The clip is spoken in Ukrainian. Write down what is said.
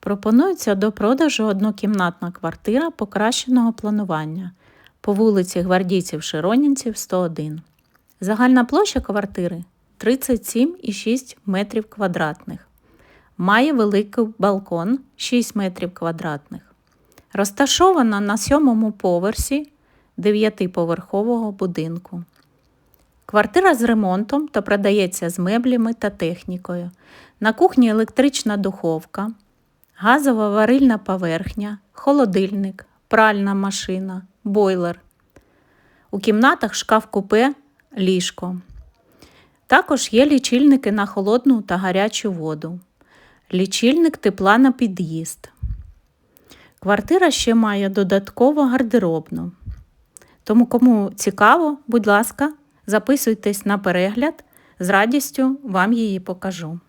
Пропонується до продажу однокімнатна квартира покращеного планування по вулиці Гвардійців Широнінців, 101. Загальна площа квартири 37,6 метрів квадратних. Має великий балкон 6 метрів квадратних. Розташована на сьомому поверсі дев'ятиповерхового будинку. Квартира з ремонтом та продається з меблями та технікою. На кухні електрична духовка, газова варильна поверхня, холодильник, пральна машина, бойлер. У кімнатах шкаф-купе, ліжко. Також є лічильники на холодну та гарячу воду. Лічильник тепла на під'їзд. Квартира ще має додатково гардеробну. Тому, кому цікаво, будь ласка, записуйтесь на перегляд, з радістю вам її покажу.